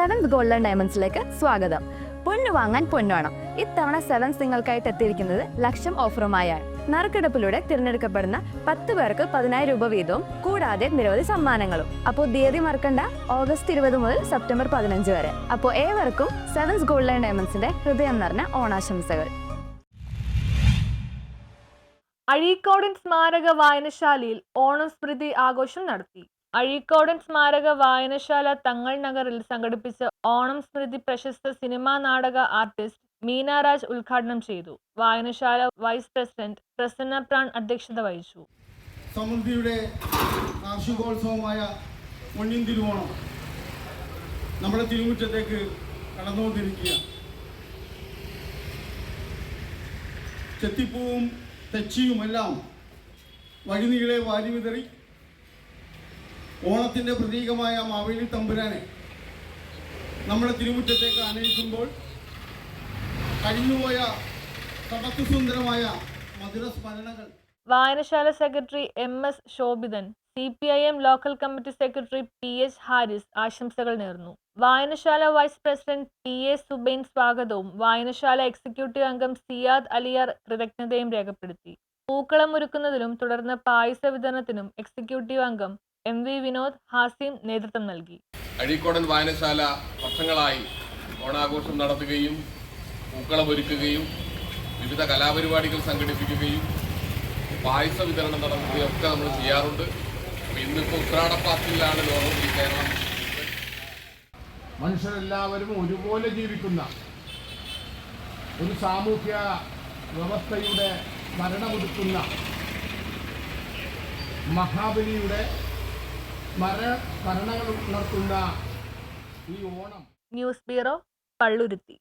Seventh golden ഡയമണ്ട്സിലേക്ക് സ്വാഗതം. പൊന്നു വാങ്ങാൻ പൊന്നുവേണം ഇത്തവണ സെവൻസ് നിങ്ങൾക്കായിട്ട് എത്തിയിരിക്കുന്നത് ലക്ഷം ഓഫറുമായാണ് നറുക്കെടുപ്പിലൂടെ തിരഞ്ഞെടുക്കപ്പെടുന്ന പത്ത് പേർക്ക് പതിനായിരം രൂപ വീതവും കൂടാതെ നിരവധി സമ്മാനങ്ങളും. അപ്പോൾ തീയതി മറക്കണ്ട ഓഗസ്റ്റ് ഇരുപത് മുതൽ സെപ്റ്റംബർ പതിനഞ്ച് വരെ. അപ്പോൾ ഏവർക്കും സെവൻസ് ഗോൾഡൻ ഡയമണ്ട്സിന്റെ ഹൃദയം നിറഞ്ഞ ഓണാശംസകൾ. അഴീക്കോടൻ സ്മാരക വായനശാലയിൽ ഓണം സ്മൃതി ആഘോഷം നടത്തി. അഴീക്കോടൻ സ്മാരക വായനശാല തങ്ങൾ നഗറിൽ സംഘടിപ്പിച്ച ഓണം സ്മൃതി പ്രശസ്ത സിനിമാ നാടക ആർട്ടിസ്റ്റ് മീനാരാജ് ഉദ്ഘാടനം ചെയ്തു. വായനശാല വൈസ് പ്രസിഡന്റ് പ്രസന്ന പ്രാൺ അധ്യക്ഷത വഹിച്ചു. സമൃദ്ധിയുടെ കാർഷികോത്സവമായ പൊന്നിൻ തിരുവോണം നമ്മുടെ തിരുമുറ്റത്തേക്ക് കടന്നുകൊണ്ടിരിക്കുക ചെത്തിപ്പൂവും തെച്ചിയുമെല്ലാം വഴിനീളെ വാരി വിതറി ഓണത്തിന്റെ പ്രതീകമായ മാവേലി തമ്പുരാനെ നമ്മുടെ തിരുമുറ്റത്തേക്ക് ആനയിക്കുമ്പോൾ കഴിഞ്ഞുപോയ തടത്തുസുന്ദരമായ മധുര സ്മരണകൾ വായനശാല secretary M S Shobhithan C P I M local committee secretary P H Haris ആശംസകൾ നേർന്നു. വായനശാല vice president T A Subain സ്വാഗതവും വായനശാല എക്സിക്യൂട്ടീവ് അംഗം സിയാദ് അലിയാർ കൃതജ്ഞതയും രേഖപ്പെടുത്തി. പൂക്കളം ഒരുക്കുന്നതിലും തുടർന്ന് പായസ വിതരണത്തിനും എക്സിക്യൂട്ടീവ് അംഗം എം വി വിനോദ് ഹാസിം നേതൃത്വം നൽകി. അഴീക്കോടൻ വായനശാല വർഷങ്ങളായി ഓണാഘോഷം നടത്തുകയും പൂക്കളമൊരുക്കുകയും വിവിധ കലാപരിപാടികൾ സംഘടിപ്പിക്കുകയും പായസ വിതരണം നടത്തുകയും ഒക്കെ നമ്മൾ ചെയ്യാറുണ്ട്. അപ്പോൾ ഇന്നിപ്പോൾ ഉത്രാടപ്പാത്തിലാണ് ലോകം ഈ കേരളം. മനുഷ്യരെല്ലാവരും ഒരുപോലെ ജീവിക്കുന്ന ഒരു സാമൂഹ്യ വ്യവസ്ഥയുടെ ഭരണമൊടുക്കുന്ന മഹാബലിയുടെ സ്മര സ്മരണകൾ ഉണർത്തുന്ന ഈ ഓണം. News bureau Palluruthy